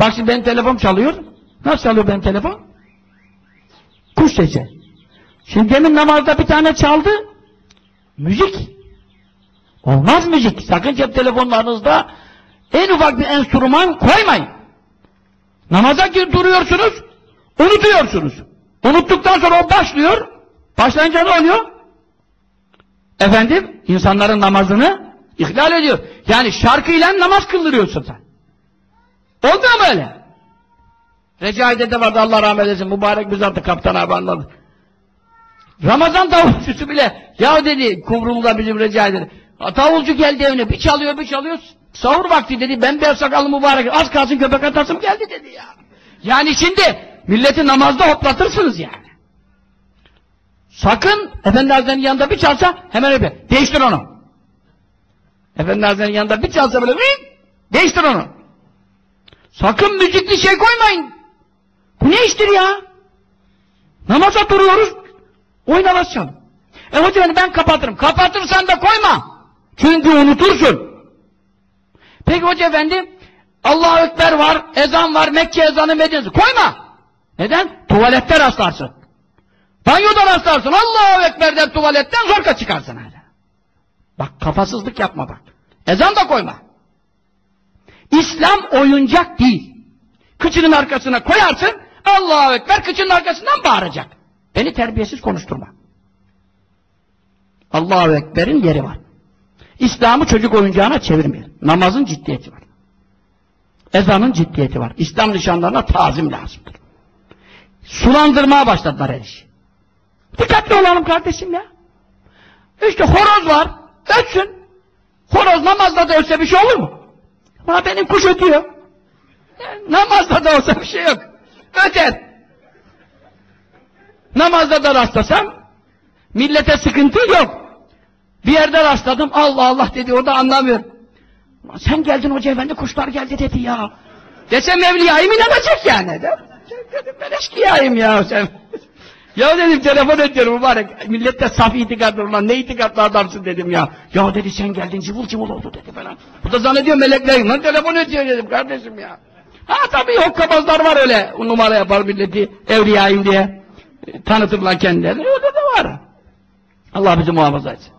Bak şimdi benim telefon çalıyor. Nasıl çalıyor benim telefon? Kuş sesi. Şimdi demin namazda bir tane çaldı. Müzik. Olmaz müzik. Sakın cep telefonlarınızda en ufak bir enstrüman koymayın. Namaza duruyorsunuz, unutuyorsunuz. Unuttuktan sonra o başlıyor. Başlayınca ne oluyor? Efendim, insanların namazını ihlal ediyor. Yani şarkıyla namaz kıldırıyorsun sen. Oldu mu öyle? Recai'de de vardı Allah rahmet eylesin. Mübarek bir zatı kaptan abi anladı. Ramazan davulcusu bile ya dedi Kumrul'da bizim Recai'de davulcu geldi evine bir çalıyor bir çalıyor sahur vakti dedi ben beyaz sakallı mübarek az kalsın köpek atasım geldi dedi ya. Yani şimdi milleti namazda hoplatırsınız yani. Sakın Efendi Hazretleri'nin yanında bir çalsa hemen öyle değiştir onu. Efendi Hazretleri'nin yanında bir çalsa böyle değiştir onu. Sakın müzikli şey koymayın. Bu ne iştir ya? Namaza duruyoruz. Oynamaz çal. E hocam ben kapatırım. Kapatırsan da koyma. Çünkü unutursun. Peki hoca efendi Allahu Ekber var, ezan var, Mekke ezanı Medine'si. Koyma. Neden? Tuvalette rastlarsın. Banyoda rastlarsın. Allahu Ekber'den tuvaletten zorka çıkarsın. Hala. Bak kafasızlık yapma bak. Ezan da koyma. İslam oyuncak değil. Kıçının arkasına koyarsın, Allahu Ekber kıçının arkasından bağıracak. Beni terbiyesiz konuşturma. Allahu Ekber'in yeri var. İslam'ı çocuk oyuncağına çevirmeyin. Namazın ciddiyeti var. Ezanın ciddiyeti var. İslam nişanlarına tazim lazımdır. Sulandırmaya başladılar her işi. Dikkatli olalım kardeşim ya. İşte horoz var. Ötsün. Horoz namazda da ölse bir şey olur mu? Ama benim kuş ötüyor. Namazda da olsa bir şey yok. Öter. Namazda da rastlasam millete sıkıntı yok. Bir yerde rastladım Allah Allah dedi orada anlamıyorum. Sen geldin hoca efendi kuşlar geldi dedi ya. Desem evliyayım inanacak yani. Dedim ben eşkıyayım ya sen. ya dedim telefon ediyorum mübarek. Millette saf itikadlı ulan ne itikadlı adamsın dedim ya. Ya dedi sen geldin cıvıl cıvıl oldu dedi falan. Bu da zannediyor melekler. Lan telefon ediyor dedim kardeşim ya. Ha tabii hokkabazlar var öyle numara yapar milleti evliyayım diye tanıtırlar kendilerini. Öyle de var. Allah bizi muhafaza etsin.